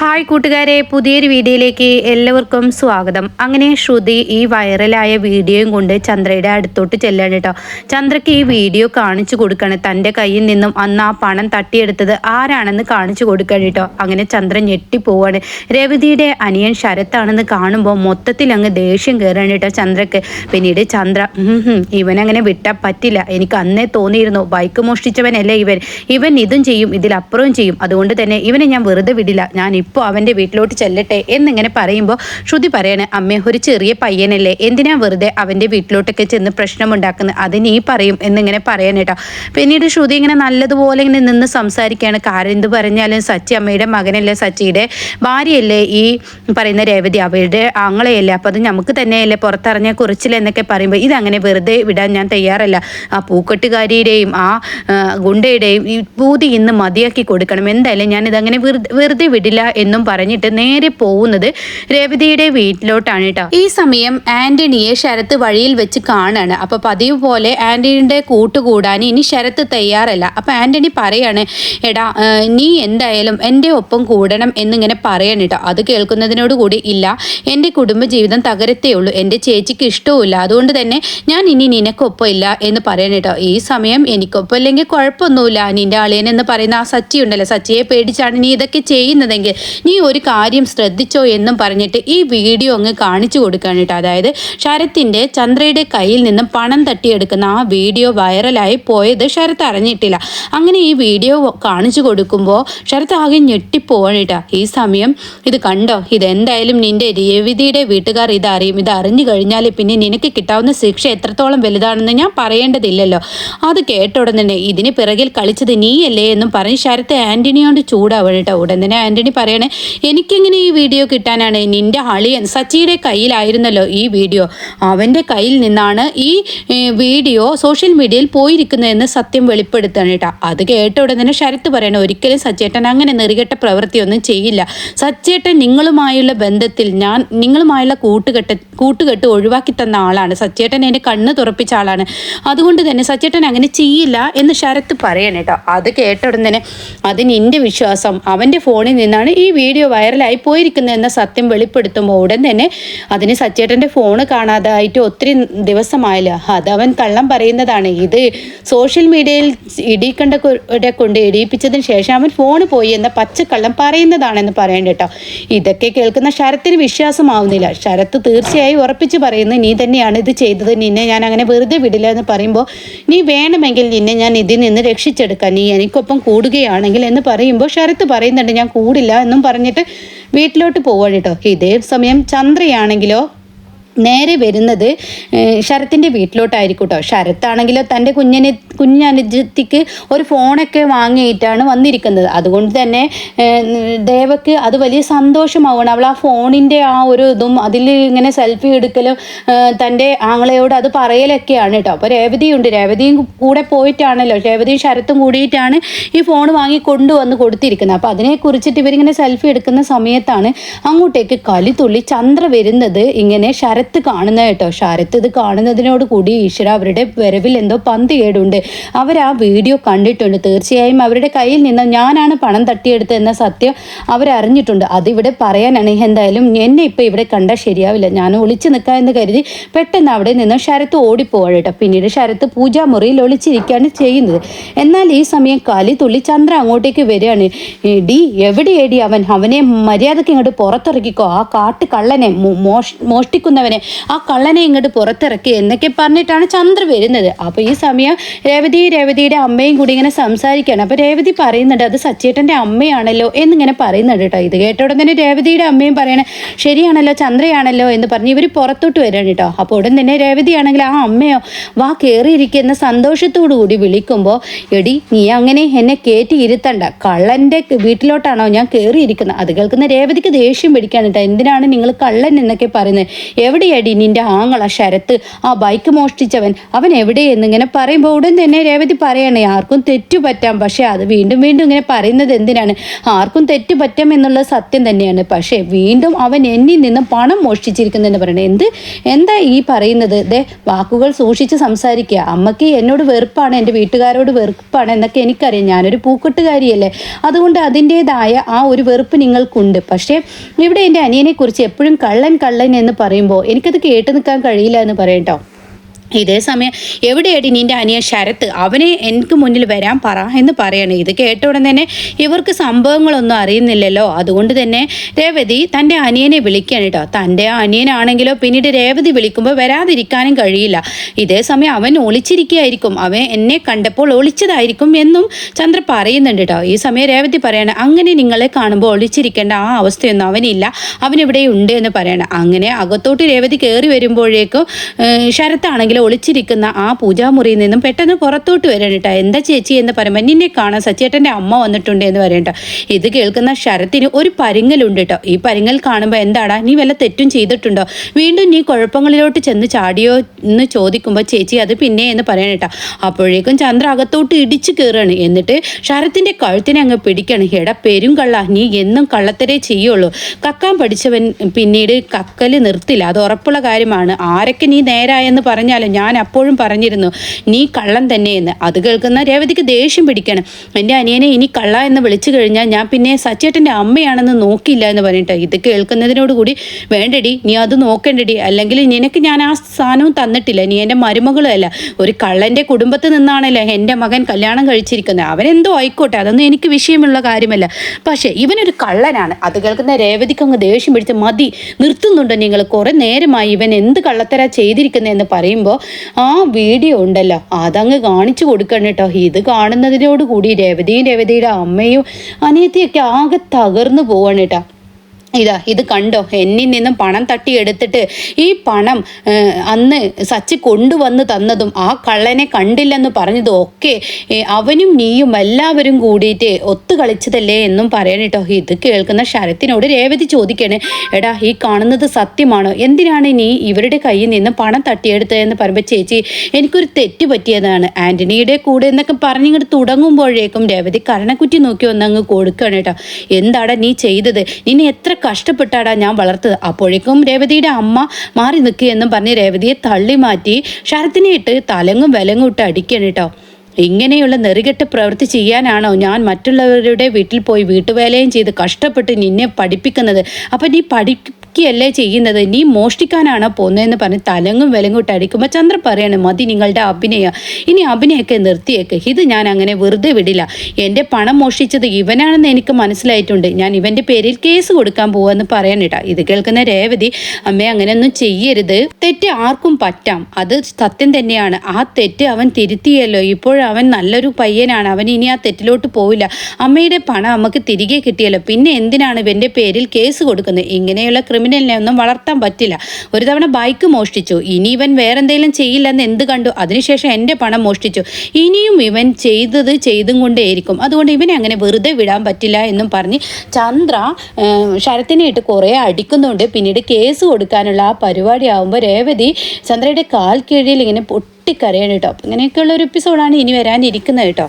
Hi കൂട്ടുകാരെ പുതിയൊരു വീഡിയോയിലേക്ക് എല്ലാവർക്കും സ്വാഗതം. അങ്ങനെ ശ്രുതി ഈ വൈറലായ വീഡിയോയും കൊണ്ട് ചന്ദ്രയുടെ അടുത്തോട്ട് ചെല്ലാണ് കേട്ടോ. ചന്ദ്രയ്ക്ക് ഈ വീഡിയോ കാണിച്ചു കൊടുക്കണം. തന്റെ കയ്യിൽ നിന്നും അന്ന് ആ പണം തട്ടിയെടുത്തത് ആരാണെന്ന് കാണിച്ചു കൊടുക്കണം കേട്ടോ. അങ്ങനെ ചന്ദ്രൻ ഞെട്ടിപ്പോവാണ്. രവതിയുടെ അനിയൻ ശരത്താണെന്ന് കാണുമ്പോൾ മൊത്തത്തിൽ അങ്ങ് ദേഷ്യം കയറാണ് കേട്ടോ ചന്ദ്രക്ക്. പിന്നീട് ചന്ദ്ര "ഉം ഹും, ഇവനങ്ങനെ വിട്ടാൽ പറ്റില്ല. എനിക്ക് അന്നേ തോന്നിയിരുന്നു. ബൈക്ക് മോഷ്ടിച്ചവനല്ലേ ഇവൻ. ഇവൻ ഇതും ചെയ്യും ഇതിലപ്പുറവും ചെയ്യും. അതുകൊണ്ട് തന്നെ ഇവനെ ഞാൻ വെറുതെ വിടില്ല. ഞാൻ ഇപ്പോൾ അവന്റെ വീട്ടിലോട്ട് ചെല്ലട്ടെ എന്നിങ്ങനെ പറയുമ്പോൾ ശ്രുതി പറയാണ് അമ്മേ ഒരു ചെറിയ പയ്യനല്ലേ എന്തിനാ വെറുതെ അവന്റെ വീട്ടിലോട്ടൊക്കെ ചെന്ന് പ്രശ്നമുണ്ടാക്കുന്നത്? അത് നീ പറയും എന്നിങ്ങനെ പറയാൻ കേട്ടോ. പിന്നീട് ശ്രുതി ഇങ്ങനെ നല്ലതുപോലെ ഇങ്ങനെ നിന്ന് സംസാരിക്കുകയാണ്. കാരണം എന്ത് പറഞ്ഞാലും സച്ചി അമ്മയുടെ മകനല്ലേ സച്ചിയുടെ ഭാര്യയല്ലേ ഈ പറയുന്ന രേവതി അവരുടെ ആങ്ങളെയല്ലേ. അപ്പോൾ അത് നമുക്ക് തന്നെയല്ലേ പുറത്തിറങ്ങിയ കുറിച്ചില്ലെന്നൊക്കെ പറയുമ്പോൾ ഇതങ്ങനെ വെറുതെ വിടാൻ ഞാൻ തയ്യാറല്ല. ആ പൂക്കെട്ടുകാരിയുടെയും ആ ഗുണ്ടയുടെയും ഈ പൂതി ഇന്ന് മതിയാക്കി കൊടുക്കണം. എന്തായാലും ഞാൻ ഇതങ്ങനെ വെറുതെ വെറുതെ വിടില്ല എന്നും പറഞ്ഞിട്ട് നേരെ പോകുന്നത് രേവതിയുടെ വീട്ടിലോട്ടാണ് കേട്ടോ. ഈ സമയം ആന്റണിയെ ശരത്ത് വഴിയിൽ വെച്ച് കാണാണ്. അപ്പൊ പതിവ് പോലെ ആന്റണിയുടെ കൂട്ടുകൂടാൻ ഇനി ശരത്ത് തയ്യാറല്ല. അപ്പൊ ആന്റണി പറയാണ് എടാ നീ എന്തായാലും എന്റെ ഒപ്പം കൂടണം എന്നിങ്ങനെ പറയണം കേട്ടോ. അത് കേൾക്കുന്നതിനോട് കൂടി ഇല്ല. എന്റെ കുടുംബജീവിതം തകരത്തേ ഉള്ളൂ. എന്റെ ചേച്ചിക്ക് ഇഷ്ടവുമില്ല. അതുകൊണ്ട് തന്നെ ഞാൻ ഇനി നിനക്കൊപ്പം ഇല്ല എന്ന് പറയണം കേട്ടോ. ഈ സമയം എനിക്കൊപ്പം ഇല്ലെങ്കിൽ കുഴപ്പമൊന്നുമില്ല. നിന്റെ അളിയൻ എന്ന് പറയുന്ന ആ സച്ചി ഉണ്ടല്ലോ സച്ചിയെ പേടിച്ചാണ് നീ ഇതൊക്കെ ചെയ്യുന്നതെങ്കിൽ നീ ഒരു കാര്യം ശ്രദ്ധിച്ചോ എന്നും പറഞ്ഞിട്ട് ഈ വീഡിയോ അങ്ങ് കാണിച്ചു കൊടുക്കുകയാണ് കേട്ടോ. അതായത് ശരത്തിന്റെ ചന്ദ്രയുടെ കയ്യിൽ നിന്നും പണം തട്ടിയെടുക്കുന്ന ആ വീഡിയോ വൈറലായി പോയത് ശരത്ത് അറിഞ്ഞിട്ടില്ല. അങ്ങനെ ഈ വീഡിയോ കാണിച്ചു കൊടുക്കുമ്പോൾ ശരത്ത് ആകെ ഞെട്ടിപ്പോവാണ് കേട്ടോ. ഈ സമയം ഇത് കണ്ടോ? ഇതെന്തായാലും നിന്റെ രവിതിയുടെ വീട്ടുകാർ ഇതറിയും. ഇത് അറിഞ്ഞു കഴിഞ്ഞാൽ പിന്നെ നിനക്ക് കിട്ടാവുന്ന ശിക്ഷ എത്രത്തോളം വലുതാണെന്ന് ഞാൻ പറയേണ്ടതില്ലല്ലോ. അത് കേട്ട ഉടൻ തന്നെ ഇതിന് പിറകിൽ കളിച്ചത് നീയല്ലേ എന്നും പറഞ്ഞ് ശരത്ത് ആന്റണിയോണ്ട് ചൂടാവണം കേട്ടോ. ഉടൻ തന്നെ ആന്റണി പറയണേ. എനിക്കെങ്ങനെ ഈ വീഡിയോ കിട്ടാനാണ്? നിന്റെ അളിയൻ സച്ചിയുടെ കയ്യിലായിരുന്നല്ലോ ഈ വീഡിയോ. അവന്റെ കയ്യിൽ നിന്നാണ് ഈ വീഡിയോ സോഷ്യൽ മീഡിയയിൽ പോയിരിക്കുന്നതെന്ന് സത്യം വെളിപ്പെടുത്താണ് കേട്ടോ. അത് കേട്ട ഉടനെ തന്നെ ശരത്ത് പറയണ ഒരിക്കലും സച്ചേട്ടൻ അങ്ങനെ നെറികെട്ട പ്രവൃത്തിയൊന്നും ചെയ്യില്ല. സച്ചേട്ടൻ നിങ്ങളുമായുള്ള ബന്ധത്തിൽ ഞാൻ നിങ്ങളുമായുള്ള കൂട്ടുകെട്ട് കൂട്ടുകെട്ട് ഒഴിവാക്കി തന്ന ആളാണ്. സച്ചേട്ടൻ എന്റെ കണ്ണ് തുറപ്പിച്ച ആളാണ്. അതുകൊണ്ട് തന്നെ സച്ചേട്ടൻ അങ്ങനെ ചെയ്യില്ല എന്ന് ശരത്ത് പറയണം കേട്ടോ. അത് കേട്ട ഉടനെ തന്നെ അത് നിന്റെ വിശ്വാസം. അവന്റെ ഫോണിൽ നിന്നാണ് ഈ വീഡിയോ വൈറലായി പോയിരിക്കുന്നതെന്ന സത്യം വെളിപ്പെടുത്തുമ്പോൾ ഉടൻ തന്നെ അതിന് സച്ചേട്ടന്റെ ഫോണ് കാണാതായിട്ട് ഒത്തിരി ദിവസമായില്ല. അവൻ കള്ളം പറയുന്നതാണ്. ഇത് സോഷ്യൽ മീഡിയയിൽ ഇടിക്കണ്ട കൊണ്ട് ഇടിയിപ്പിച്ചതിന് ശേഷം അവൻ ഫോണ് പോയി എന്ന പച്ചക്കള്ളം പറയുന്നതാണെന്ന് പറയണ്ട കേട്ടോ. ഇതൊക്കെ കേൾക്കുന്ന ശരത്തിന് വിശ്വാസമാവുന്നില്ല. ശരത്ത് തീർച്ചയായും ഉറപ്പിച്ച് പറയുന്നു നീ തന്നെയാണ് ഇത് ചെയ്തത്. നിന്നെ ഞാൻ അങ്ങനെ വെറുതെ വിടില്ല എന്ന് പറയുമ്പോൾ നീ വേണമെങ്കിൽ നിന്നെ ഞാൻ ഇതിൽ നിന്ന് രക്ഷിച്ചെടുക്കാം. നീ എനിക്കൊപ്പം കൂടുകയാണെങ്കിൽ എന്ന് പറയുമ്പോൾ ശരത്ത് പറയുന്നുണ്ട് ഞാൻ കൂടില്ല എന്നും പറഞ്ഞിട്ട് വീട്ടിലോട്ട് പോവാണ് കേട്ടോ. ഇതേ സമയം ചന്ദ്രയാണെങ്കിലോ നേരെ വരുന്നത് ശരത്തിന്റെ വീട്ടിലോട്ടായിരിക്കും കേട്ടോ ശരത്താണെങ്കിലോ തന്റെ കുഞ്ഞിനെ കുഞ്ഞനുജത്തിക്ക് ഒരു ഫോണൊക്കെ വാങ്ങിയിട്ടാണ് വന്നിരിക്കുന്നത്. അതുകൊണ്ട് തന്നെ ദേവക്ക് അത് വലിയ സന്തോഷമാവണം അവൾ ആ ഫോണിന്റെ ആ ഒരു ഇതും അതിൽ ഇങ്ങനെ സെൽഫി എടുക്കലും തന്റെ ആങ്ങളയോട് അത് പറയലൊക്കെയാണ് കേട്ടോ അപ്പോൾ രേവതിയുണ്ട്. രേവതിയും കൂടെ പോയിട്ടാണല്ലോ. രേവതിയും ശരത്തും കൂടിയിട്ടാണ് ഈ ഫോൺ വാങ്ങി കൊണ്ടുവന്ന് കൊടുത്തിരിക്കുന്നത്. അപ്പോൾ അതിനെക്കുറിച്ചിട്ട് ഇവരിങ്ങനെ സെൽഫി എടുക്കുന്ന സമയത്താണ് അങ്ങോട്ടേക്ക് കലിതുള്ളി ചന്ദ്ര വരുന്നത് ഇങ്ങനെ ശരത്ത് കാണുന്ന കേട്ടോ. ശരത്ത് ഇത് കാണുന്നതിനോട് കൂടി ഈശ്വര അവരുടെ വരവിൽ എന്തോ പന്ത് കേടുണ്ട്. അവർ ആ വീഡിയോ കണ്ടിട്ടുണ്ട്. തീർച്ചയായും അവരുടെ കയ്യിൽ നിന്ന് ഞാനാണ് പണം തട്ടിയെടുത്തത് എന്ന സത്യം അവരറിഞ്ഞിട്ടുണ്ട് അതിവിടെ പറയാനാണ്. എന്തായാലും എന്നെ ഇപ്പം ഇവിടെ കണ്ടാൽ ശരിയാവില്ല. ഞാൻ ഒളിച്ചു നിൽക്കാം എന്ന് കരുതി പെട്ടെന്ന് അവിടെ നിന്ന് ശരത്ത് ഓടിപ്പോവാണ് കേട്ടോ. പിന്നീട് ശരത്ത് പൂജാമുറിയിൽ ഒളിച്ചിരിക്കുകയാണ് ചെയ്യുന്നത്. എന്നാൽ ഈ സമയം കാലി തുള്ളി ചന്ദ്ര അങ്ങോട്ടേക്ക് വരികയാണ്. ഡി എവിടെ ഏടി അവൻ? അവനെ മര്യാദയ്ക്ക് ഇങ്ങോട്ട് പുറത്തിറക്കിക്കോ. ആ കാട്ട് കള്ളനെ മോഷ് മോഷ്ടിക്കുന്നവനെ ആ കള്ളനെ ഇങ്ങോട്ട് പുറത്തിറക്കി എന്നൊക്കെ പറഞ്ഞിട്ടാണ് ചന്ദ്ര വരുന്നത്. അപ്പോൾ ഈ സമയം രേവതി രേവതിയുടെ അമ്മയും കൂടി ഇങ്ങനെ സംസാരിക്കുകയാണ്. അപ്പോൾ രേവതി പറയുന്നുണ്ട് അത് സച്ചേട്ടന്റെ അമ്മയാണല്ലോ എന്നിങ്ങനെ പറയുന്നുണ്ട് കേട്ടോ. ഇത് കേട്ട ഉടൻ തന്നെ രേവതിയുടെ അമ്മയും പറയണേ ശരിയാണല്ലോ ചന്ദ്രയാണല്ലോ എന്ന് പറഞ്ഞ് ഇവർ പുറത്തോട്ട് വരാണ് കേട്ടോ. അപ്പോൾ ഉടൻ തന്നെ രേവതിയാണെങ്കിൽ ആ അമ്മയോ വാ കയറിയിരിക്കുന്ന സന്തോഷത്തോടു കൂടി വിളിക്കുമ്പോൾ എടി നീ അങ്ങനെ എന്നെ കയറ്റി ഇരുത്തണ്ട. കള്ളന്റെ വീട്ടിലോട്ടാണോ ഞാൻ കയറിയിരിക്കുന്നത് അത് കേൾക്കുന്ന രേവതിക്ക് ദേഷ്യം പിടിക്കാൻ കേട്ടോ. എന്തിനാണ് നിങ്ങൾ കള്ളൻ എന്നൊക്കെ പറയുന്നത്. എവിടെ എവിടെയടി നിന്റെ ആങ്ങള ശരത്ത്? ആ ബൈക്ക് മോഷ്ടിച്ചവൻ അവൻ എവിടെയെന്ന് ഇങ്ങനെ പറയുമ്പോൾ ഉടൻ തന്നെ രേവതി പറയണേ ആർക്കും തെറ്റു പറ്റാം പക്ഷേ അത് വീണ്ടും വീണ്ടും ഇങ്ങനെ പറയുന്നത് എന്തിനാണ്? ആർക്കും തെറ്റു പറ്റാം സത്യം തന്നെയാണ്. പക്ഷേ വീണ്ടും അവൻ എന്നിൽ നിന്ന് പണം മോഷ്ടിച്ചിരിക്കുന്നതെന്ന് പറയണേ. എന്ത്? എന്താ ഈ പറയുന്നത്? ദേ വാക്കുകൾ സൂക്ഷിച്ച് സംസാരിക്കുക അമ്മയ്ക്ക് എന്നോട് വെറുപ്പാണ് എന്റെ വീട്ടുകാരോട് വെറുപ്പാണ് എന്നൊക്കെ എനിക്കറിയാം. ഞാനൊരു പൂക്കെട്ടുകാരിയല്ലേ. അതുകൊണ്ട് അതിന്റേതായ ആ ഒരു വെറുപ്പ് നിങ്ങൾക്കുണ്ട്. പക്ഷേ ഇവിടെ എന്റെ അനിയനെക്കുറിച്ച് എപ്പോഴും കള്ളൻ കള്ളൻ എന്ന് പറയുമ്പോൾ എനിക്കത് കേട്ട് നിൽക്കാൻ കഴിയില്ല എന്ന് പറയട്ടോ ഇതേ സമയം എവിടെയടി നിന്റെ അനിയൻ ശരത്ത്? അവനെ എനിക്ക് മുന്നിൽ വരാൻ പറ എന്ന് പറയണം. ഇത് കേട്ട ഉടൻ തന്നെ ഇവർക്ക് സംഭവങ്ങളൊന്നും അറിയുന്നില്ലല്ലോ. അതുകൊണ്ട് തന്നെ രേവതി തന്റെ അനിയനെ വിളിക്കണം കേട്ടോ. തന്റെ അനിയനാണെങ്കിലോ പിന്നീട് രേവതി വിളിക്കുമ്പോൾ വരാതിരിക്കാനും കഴിയില്ല. ഇതേ സമയം അവൻ ഒളിച്ചിരിക്കുകയായിരിക്കും. അവൻ എന്നെ കണ്ടപ്പോൾ ഒളിച്ചതായിരിക്കും എന്നും ചന്ദ്ര പറയുന്നുണ്ട് കേട്ടോ. ഈ സമയം രേവതി പറയണം അങ്ങനെ നിങ്ങളെ കാണുമ്പോൾ ഒളിച്ചിരിക്കേണ്ട ആ അവസ്ഥയൊന്നും അവനില്ല. അവനിവിടെ ഉണ്ട് എന്ന് പറയണം. അങ്ങനെ അകത്തോട്ട് രേവതി കയറി വരുമ്പോഴേക്കും ഏഹ്, ശരത്താണെങ്കിൽ ഒളിച്ചിരിക്കുന്ന ആ പൂജാമുറിയിൽ നിന്നും പെട്ടെന്ന് പുറത്തോട്ട് വരണം കേട്ടോ. എന്താ ചേച്ചി എന്ന് പറയുമ്പോൾ നിന്നെ കാണാൻ സച്ചേട്ടന്റെ അമ്മ വന്നിട്ടുണ്ട് എന്ന് പറയണ്ട ഇത് കേൾക്കുന്ന ശരത്തിന് ഒരു പരിങ്ങലുണ്ട് കേട്ടോ. ഈ പരിങ്ങൽ കാണുമ്പോൾ എന്താടാ നീ വല്ല തെറ്റും ചെയ്തിട്ടുണ്ടോ? വീണ്ടും നീ കുഴപ്പങ്ങളിലോട്ട് ചെന്ന് ചാടിയോ? എന്ന് ചോദിക്കുമ്പോൾ ചേച്ചി അത് പിന്നെ എന്ന് പറയണം കേട്ടോ. അപ്പോഴേക്കും ചന്ദ്ര അകത്തോട്ട് ഇടിച്ചു കയറുകയാണ് എന്നിട്ട് ശരത്തിന്റെ കഴുത്തിനെ അങ്ങ് പിടിക്കണം എടാ പെരും കള്ള നീ എന്നും കള്ളത്തരേ ചെയ്യുള്ളൂ. കക്കാൻ പഠിച്ചവൻ പിന്നീട് കക്കൽ നിർത്തില്ല. അത് ഉറപ്പുള്ള കാര്യമാണ്. ആരൊക്കെ നീ നേരായെന്ന് പറഞ്ഞാലും ഞാൻ അപ്പോഴും പറഞ്ഞിരുന്നു നീ കള്ളം തന്നെയെന്ന്. അത് കേൾക്കുന്ന രേവതിക്ക് ദേഷ്യം പിടിക്കണം. എന്റെ അനിയനെ ഇനി കള്ള എന്ന് വിളിച്ചു കഴിഞ്ഞാൽ ഞാൻ പിന്നെ സച്ചേട്ടന്റെ അമ്മയാണെന്ന് നോക്കില്ല എന്ന് പറഞ്ഞിട്ട് ഇത് കേൾക്കുന്നതിനോട് കൂടി വേണ്ടടി നീ അത് നോക്കേണ്ടടി. അല്ലെങ്കിൽ നിനക്ക് ഞാൻ ആ സ്ഥാനവും തന്നിട്ടില്ല. നീ എന്റെ മരുമകളും അല്ല ഒരു കള്ളന്റെ കുടുംബത്തിൽ നിന്നാണല്ലോ എന്റെ മകൻ കല്യാണം കഴിച്ചിരിക്കുന്നത്. അവനെന്തോ ആയിക്കോട്ടെ അതൊന്നും എനിക്ക് വിഷയമുള്ള കാര്യമല്ല. പക്ഷേ ഇവനൊരു കള്ളനാണ്. അത് കേൾക്കുന്ന രേവതിക്ക് അങ്ങ് ദേഷ്യം പിടിച്ച് മതി നിർത്തുന്നുണ്ടോ നിങ്ങൾ. കുറേ നേരമായി ഇവൻ എന്ത് കള്ളത്തര ചെയ്തിരിക്കുന്നതെന്ന് പറയുമ്പോൾ ആ വീഡിയോ ഉണ്ടല്ലോ. അതങ്ങ് കാണിച്ചു കൊടുക്കണം കേട്ടോ. ഇത് കാണുന്നതിനോട് കൂടി രേവതിയും രേവതിയുടെ അമ്മയും അനിയത്തിയൊക്കെ ആകെ തകർന്നു പോവാണ് കേട്ടോ. ഇതാ ഇത് കണ്ടോ? എന്നിൽ നിന്നും പണം തട്ടിയെടുത്തിട്ട് ഈ പണം അന്ന് സച്ചി കൊണ്ടുവന്ന് തന്നതും ആ കള്ളനെ കണ്ടില്ലെന്ന് പറഞ്ഞതും ഒക്കെ അവനും നീയും എല്ലാവരും കൂടിയിട്ട് ഒത്തു കളിച്ചതല്ലേ എന്നും പറയണം കേട്ടോ. ഇത് കേൾക്കുന്ന ശരത്തിനോട് രേവതി ചോദിക്കണ് എടാ ഈ കാണുന്നത് സത്യമാണോ? എന്തിനാണ് നീ ഇവരുടെ കയ്യിൽ നിന്ന് പണം തട്ടിയെടുത്തതെന്ന് പറയുമ്പോൾ ചേച്ചി എനിക്കൊരു തെറ്റ് പറ്റിയതാണ്. ആന്റണിയുടെ കൂടെ എന്നൊക്കെ പറഞ്ഞിങ്ങോട്ട് തുടങ്ങുമ്പോഴേക്കും രേവതി കരണക്കുറ്റി നോക്കി വന്നങ്ങ് കൊടുക്കണം കേട്ടോ. എന്താടാ നീ ചെയ്തത്? നിന്നെ എത്ര കഷ്ടപ്പെട്ടാടാ ഞാൻ വളർത്തത്. അപ്പോഴേക്കും രേവതിയുടെ അമ്മ മാറി നിൽക്കുകയെന്നും പറഞ്ഞ് രേവതിയെ തള്ളി മാറ്റി ശരത്തിനെ ഇട്ട് തലങ്ങും വിലങ്ങും ഇട്ട് അടിക്കണം കേട്ടോ. ഇങ്ങനെയുള്ള നെറികെട്ട് പ്രവൃത്തി ചെയ്യാനാണോ ഞാൻ മറ്റുള്ളവരുടെ വീട്ടിൽ പോയി വീട്ടുവേലയും ചെയ്ത് കഷ്ടപ്പെട്ട് നിന്നെ പഠിപ്പിക്കുന്നത്? അപ്പം നീ പഠിക്കുകയല്ലേ ചെയ്യുന്നത്? നീ മോഷ്ടിക്കാനാണ് പോകുന്നതെന്ന് പറഞ്ഞ് തലങ്ങും വിലങ്ങോട്ട് അടിക്കുമ്പോൾ ചന്ദ്രൻ പറയാണ് മതി നിങ്ങളുടെ അഭിനയം ഇനി അഭിനയൊക്കെ നിർത്തിയേക്ക്. ഇത് ഞാൻ അങ്ങനെ വെറുതെ വിടില്ല. എന്റെ പണം മോഷ്ടിച്ചത് ഇവനാണെന്ന് എനിക്ക് മനസ്സിലായിട്ടുണ്ട്. ഞാൻ ഇവന്റെ പേരിൽ കേസ് കൊടുക്കാൻ പോവാന്ന് പറയാനിട്ടാ ഇത് കേൾക്കുന്ന രേവതി അമ്മേ അങ്ങനെയൊന്നും ചെയ്യരുത്. തെറ്റ് ആർക്കും പറ്റാം. അത് സത്യം തന്നെയാണ്. ആ തെറ്റ് അവൻ തിരുത്തിയല്ലോ. ഇപ്പോഴവൻ നല്ലൊരു പയ്യനാണ്. അവൻ ഇനി ആ തെറ്റിലോട്ട് പോവില്ല. അമ്മയുടെ പണം അമ്മയ്ക്ക് തിരികെ കിട്ടിയല്ലോ. പിന്നെ എന്തിനാണ് ഇവന്റെ പേരിൽ കേസ് കൊടുക്കുന്നത്? ഇങ്ങനെയുള്ള ക്രിമിനലിനെ ഒന്നും വളർത്താൻ പറ്റില്ല. ഒരു തവണ ബൈക്ക് മോഷ്ടിച്ചു. ഇനി ഇവൻ വേറെന്തെങ്കിലും ചെയ്യില്ലെന്ന് എന്ത് കണ്ടു? അതിനുശേഷം എന്റെ പണം മോഷ്ടിച്ചു. ഇനിയും ഇവൻ ചെയ്തത് ചെയ്തും കൊണ്ടേയിരിക്കും. അതുകൊണ്ട് ഇവനെ അങ്ങനെ വെറുതെ വിടാൻ പറ്റില്ല എന്നും പറഞ്ഞ് ചന്ദ്ര ശരത്തിനെ ഇട്ട് കുറേ അടിക്കുന്നുണ്ട്. പിന്നീട് കേസ് കൊടുക്കാനുള്ള ആ പരിപാടി ആകുമ്പോൾ രേവതി ചന്ദ്രയുടെ കാൽ കീഴിൽ ഇങ്ങനെ പൊട്ടിക്കരയാണ് കേട്ടോ. അങ്ങനെയൊക്കെയുള്ള ഒരു എപ്പിസോഡാണ് ഇനി വരാനിരിക്കുന്നത് കേട്ടോ.